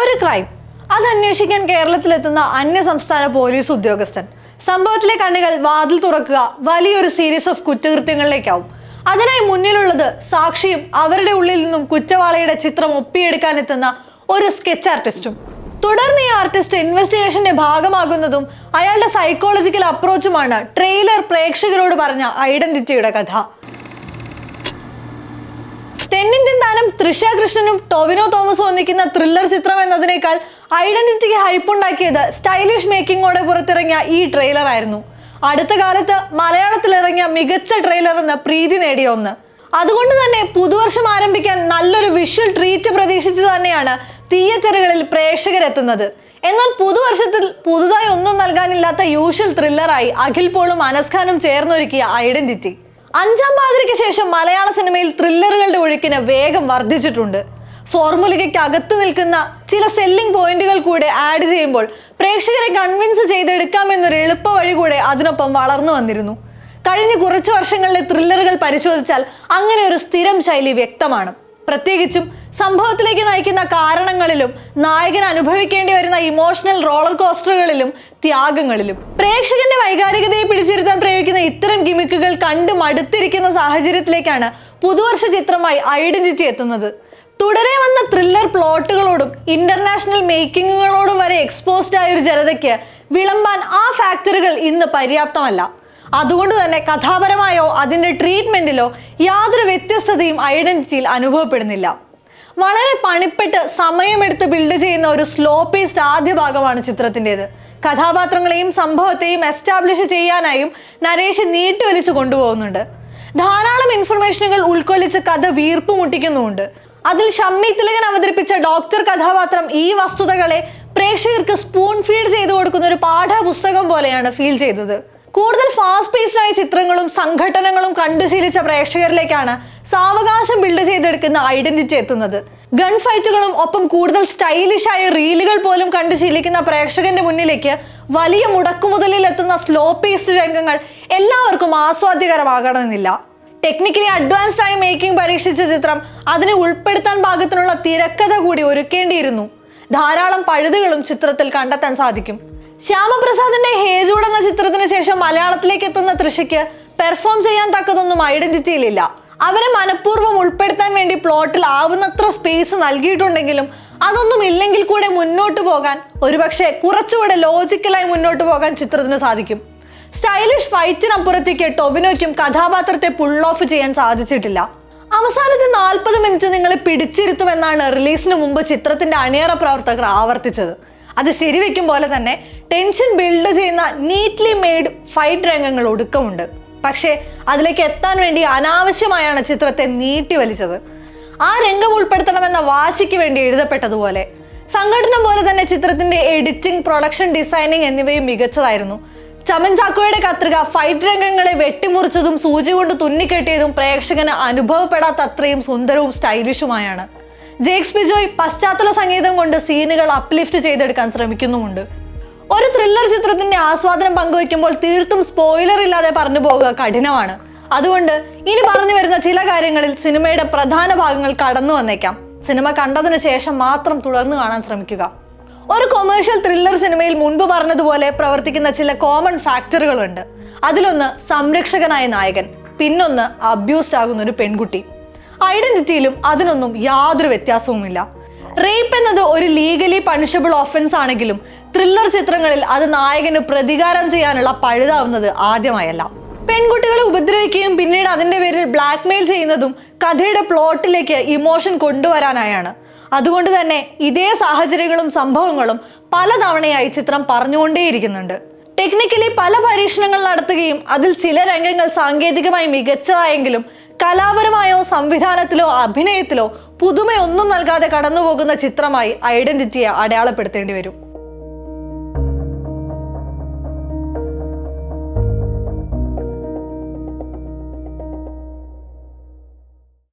ഒരു ക്രൈം. അത് അന്വേഷിക്കാൻ കേരളത്തിലെത്തുന്ന അന്യ സംസ്ഥാന പോലീസ് ഉദ്യോഗസ്ഥൻ. സംഭവത്തിലെ കണ്ണുകൾ വാതിൽ തുറക്കുക വലിയൊരു സീരീസ് ഓഫ് കുറ്റകൃത്യങ്ങളിലേക്കാവും. അതിനായി മുന്നിലുള്ളത് സാക്ഷിയും അവരുടെ ഉള്ളിൽ നിന്നും കുറ്റവാളിയുടെ ചിത്രം ഒപ്പിയെടുക്കാൻ എത്തുന്ന ഒരു സ്കെച്ച് ആർട്ടിസ്റ്റും തുടർന്ന് ഈ ആർട്ടിസ്റ്റ് ഇൻവെസ്റ്റിഗേഷന്റെ ഭാഗമാകുന്നതും അയാളുടെ സൈക്കോളജിക്കൽ അപ്രോച്ചുമാണ് ട്രെയിലർ പ്രേക്ഷകരോട് പറഞ്ഞ ഐഡന്റിറ്റിയുടെ കഥ. താരം തൃഷ കൃഷ്ണനും ടൊവിനോ തോമസും ഒന്നിക്കുന്ന ത്രില്ലർ ചിത്രം എന്നതിനേക്കാൾ ഐഡന്റിറ്റിക്ക് ഹൈപ്പുണ്ടാക്കിയത് സ്റ്റൈലിഷ് മേക്കിംഗോടെ പുറത്തിറങ്ങിയ ഈ ട്രെയിലർ ആയിരുന്നു. അടുത്ത കാലത്ത് മലയാളത്തിൽ ഇറങ്ങിയ മികച്ച ട്രെയിലർ എന്ന പ്രീതി നേടിയ ഒന്ന്. അതുകൊണ്ട് തന്നെ പുതുവർഷം ആരംഭിക്കാൻ നല്ലൊരു വിഷ്വൽ ട്രീറ്റ് പ്രതീക്ഷിച്ച് തന്നെയാണ് തിയേറ്ററുകളിൽ പ്രേക്ഷകരെത്തുന്നത്. എന്നാൽ പുതുവർഷത്തിൽ പുതുതായി ഒന്നും നൽകാനില്ലാത്ത യൂഷ്വൽ ത്രില്ലറായി അഖിൽ പോളും അനസ്ഖാനും ചേർന്നൊരുക്കിയ ഐഡന്റിറ്റി അഞ്ചാം പാതിരയ്ക്ക് ശേഷം മലയാള സിനിമയിൽ ത്രില്ലറുകളുടെ ഒഴുക്കിന് വേഗം വർദ്ധിച്ചിട്ടുണ്ട്. ഫോർമുലയ്ക്ക് അകത്ത് നിൽക്കുന്ന ചില സെല്ലിംഗ് പോയിന്റുകൾ കൂടെ ആഡ് ചെയ്യുമ്പോൾ പ്രേക്ഷകരെ കൺവിൻസ് ചെയ്തെടുക്കാമെന്നൊരു എളുപ്പ വഴി കൂടെ അതിനൊപ്പം വളർന്നു വന്നിരുന്നു. കഴിഞ്ഞ കുറച്ച് വർഷങ്ങളിലെ ത്രില്ലറുകൾ പരിശോധിച്ചാൽ അങ്ങനെ ഒരു സ്ഥിരം ശൈലി വ്യക്തമാണ്. പ്രത്യേകിച്ചും സംഭവത്തിലേക്ക് നയിക്കുന്ന കാരണങ്ങളിലും നായകൻ അനുഭവിക്കേണ്ടി വരുന്ന ഇമോഷണൽ റോളർ കോസ്റ്ററുകളിലും ത്യാഗങ്ങളിലും. പ്രേക്ഷകന്റെ വൈകാരികതയെ പിടിച്ചിരുത്താൻ പ്രയോഗിക്കുന്ന ഇത്തരം ഗിമിക്കുകൾ കണ്ടു മടുത്തിരിക്കുന്ന സാഹചര്യത്തിലേക്കാണ് പുതുവർഷ ചിത്രമായി ഐഡന്റിറ്റി എത്തുന്നത്. തുടരെ വന്ന ത്രില്ലർ പ്ലോട്ടുകളോടും ഇന്റർനാഷണൽ മേക്കിങ്ങുകളോടും വരെ എക്സ്പോസ്ഡ് ആയ ഒരു ജനതയ്ക്ക് വിളമ്പാൻ ആ ഫാക്ടറികൾ ഇന്ന് പര്യാപ്തമല്ല. അതുകൊണ്ട് തന്നെ കഥാപരമായോ അതിന്റെ ട്രീറ്റ്മെന്റിലോ യാതൊരു വ്യത്യസ്തതയും ഐഡന്റിറ്റിയിൽ അനുഭവപ്പെടുന്നില്ല. വളരെ പണിപ്പെട്ട് സമയമെടുത്ത് ബിൽഡ് ചെയ്യുന്ന ഒരു സ്ലോ പേസ്ഡ് ആദ്യ ഭാഗമാണ് ചിത്രത്തിന്റെത്. കഥാപാത്രങ്ങളെയും സംഭവത്തെയും എസ്റ്റാബ്ലിഷ് ചെയ്യാനായും നരേഷ് നീട്ടിവലിച്ച് കൊണ്ടുപോകുന്നുണ്ട്. ധാരാളം ഇൻഫർമേഷനുകൾ ഉൾക്കൊള്ളിച്ച് കഥ വീർപ്പ് മുട്ടിക്കുന്നുമുണ്ട് അതിൽ ഷമ്മി തിലകൻ അവതരിപ്പിച്ച ഡോക്ടർ കഥാപാത്രം ഈ വസ്തുതകളെ പ്രേക്ഷകർക്ക് സ്പൂൺ ഫീഡ് ചെയ്തു കൊടുക്കുന്ന ഒരു പാഠപുസ്തകം പോലെയാണ് ഫീൽ ചെയ്തത്. കൂടുതൽ ഫാസ്റ്റ് പേസ്ഡ് ആയ ചിത്രങ്ങളും സംഘടനകളും കണ്ടുശീലിച്ച പ്രേക്ഷകരിലേക്കാണ് സാവകാശം ബിൽഡ് ചെയ്തെടുക്കുന്ന ഐഡന്റിറ്റി എത്തുന്നത്. ഗൺ ഫൈറ്റുകളും ഒപ്പം കൂടുതൽ സ്റ്റൈലിഷായ റീലുകൾ പോലും കണ്ടു ശീലിക്കുന്ന പ്രേക്ഷകന്റെ മുന്നിലേക്ക് വലിയ മുടക്കുമുതലിൽ എത്തുന്ന സ്ലോ പേസ്ഡ് രംഗങ്ങൾ എല്ലാവർക്കും ആസ്വാദ്യകരമാകണമെന്നില്ല. ടെക്നിക്കലി അഡ്വാൻസ്ഡ് ആയി മേക്കിംഗ് പരീക്ഷിച്ച ചിത്രം അതിനെ ഉൾപ്പെടുത്താൻ പാകത്തിനുള്ള തിരക്കഥ കൂടി ഒരുക്കേണ്ടിയിരുന്നു. ധാരാളം പഴുതുകളും ചിത്രത്തിൽ കണ്ടെത്താൻ സാധിക്കും. ശ്യാമപ്രസാദിന്റെ ഹേജൂഡ് എന്ന ചിത്രത്തിന് ശേഷം മലയാളത്തിലേക്ക് എത്തുന്ന തൃഷയ്ക്ക് പെർഫോം ചെയ്യാൻ തക്കതൊന്നും ഐഡന്റിറ്റിയിലില്ല അവരെ മനഃപൂർവം ഉൾപ്പെടുത്താൻ വേണ്ടി പ്ലോട്ടിൽ ആവുന്നത്ര സ്പേസ് നൽകിയിട്ടുണ്ടെങ്കിലും അതൊന്നും ഇല്ലെങ്കിൽ കൂടെ മുന്നോട്ട് പോകാൻ ഒരുപക്ഷെ കുറച്ചുകൂടെ ലോജിക്കലായി മുന്നോട്ട് പോകാൻ ചിത്രത്തിന് സാധിക്കും. സ്റ്റൈലിഷ് ഫൈറ്റിനപ്പുറത്തേക്ക് ടൊവിനോയ്ക്കും കഥാപാത്രത്തെ പുൾ ഓഫ് ചെയ്യാൻ സാധിച്ചിട്ടില്ല. അവസാനത്തെ നാൽപ്പത് മിനിറ്റ് നിങ്ങളെ പിടിച്ചിരുത്തുമെന്നാണ് റിലീസിന് മുമ്പ് ചിത്രത്തിന്റെ അണിയറ പ്രവർത്തകർ ആവർത്തിച്ചത്. അത് ശരിവെക്കും പോലെ തന്നെ ടെൻഷൻ ബിൽഡ് ചെയ്യുന്ന നീറ്റ്ലി മെയ്ഡ് ഫൈറ്റ് രംഗങ്ങൾ ഒടുക്കമുണ്ട്. പക്ഷേ അതിലേക്ക് എത്താൻ വേണ്ടി അനാവശ്യമായാണ് ചിത്രത്തെ നീട്ടി വലിച്ചത്. ആ രംഗം ഉൾപ്പെടുത്തണമെന്ന വാശിക്ക് വേണ്ടി എഴുതപ്പെട്ടതുപോലെ സംഘടന പോലെ തന്നെ ചിത്രത്തിന്റെ എഡിറ്റിംഗ് പ്രൊഡക്ഷൻ ഡിസൈനിങ് എന്നിവയും മികച്ചതായിരുന്നു. ചമൻ ചാക്കോയുടെ കത്രിക ഫൈറ്റ് രംഗങ്ങളെ വെട്ടിമുറിച്ചതും സൂചി കൊണ്ട് തുന്നിക്കെട്ടിയതും പ്രേക്ഷകന് അനുഭവപ്പെടാത്ത അത്രയും സുന്ദരവും സ്റ്റൈലിഷുമായാണ് ജേക്സ് ബിജോയ് പശ്ചാത്തല സംഗീതം കൊണ്ട് സീനുകൾ അപ്ലിഫ്റ്റ് ചെയ്തെടുക്കാൻ ശ്രമിക്കുന്നുമുണ്ട്. ഒരു ത്രില്ലർ ചിത്രത്തിന്റെ ആസ്വാദനം പങ്കുവയ്ക്കുമ്പോൾ തീർത്തും സ്പോയിലർ ഇല്ലാതെ പറഞ്ഞു പോകുക കഠിനമാണ്. അതുകൊണ്ട് ഇനി പറഞ്ഞു വരുന്ന ചില കാര്യങ്ങളിൽ സിനിമയുടെ പ്രധാന ഭാഗങ്ങൾ കടന്നു വന്നേക്കാം. സിനിമ കണ്ടതിന് ശേഷം മാത്രം തുടർന്ന് കാണാൻ ശ്രമിക്കുക. ഒരു കൊമേഴ്ഷ്യൽ ത്രില്ലർ സിനിമയിൽ മുൻപ് പറഞ്ഞതുപോലെ പ്രവർത്തിക്കുന്ന ചില കോമൺ ഫാക്ടറുകളുണ്ട് അതിലൊന്ന് സംരക്ഷകനായ നായകൻ പിന്നൊന്ന് അബ്യൂസ്ഡ് ആകുന്ന ഒരു പെൺകുട്ടി. ഐഡന്റിറ്റിയിലും അതിനൊന്നും യാതൊരു വ്യത്യാസവുമില്ല. റേപ്പ് എന്നത് ഒരു ലീഗലി പണിഷബിൾ ഓഫൻസ് ആണെങ്കിലും ത്രില്ലർ ചിത്രങ്ങളിൽ അത് നായകന് പ്രതികാരം ചെയ്യാനുള്ള പഴുതാവുന്നത് ആദ്യമായല്ല. പെൺകുട്ടികളെ ഉപദ്രവിക്കുകയും പിന്നീട് അതിന്റെ പേരിൽ ബ്ലാക്ക് മെയിൽ ചെയ്യുന്നതും കഥയുടെ പ്ലോട്ടിലേക്ക് ഇമോഷൻ കൊണ്ടുവരാനായാണ്. അതുകൊണ്ട് തന്നെ ഇതേ സാഹചര്യങ്ങളും സംഭവങ്ങളും പലതവണയായി ചിത്രം പറഞ്ഞുകൊണ്ടേയിരിക്കുന്നുണ്ട്. ടെക്നിക്കലി പല പരീക്ഷണങ്ങൾ നടത്തുകയും അതിൽ ചില രംഗങ്ങൾ സാങ്കേതികമായി മികച്ചതായെങ്കിലും കലാപരമായോ സംവിധാനത്തിലോ അഭിനയത്തിലോ പുതുമയൊന്നും നൽകാതെ കടന്നുപോകുന്ന ചിത്രമായി ഐഡന്റിറ്റിയെ അടയാളപ്പെടുത്തേണ്ടി വരും.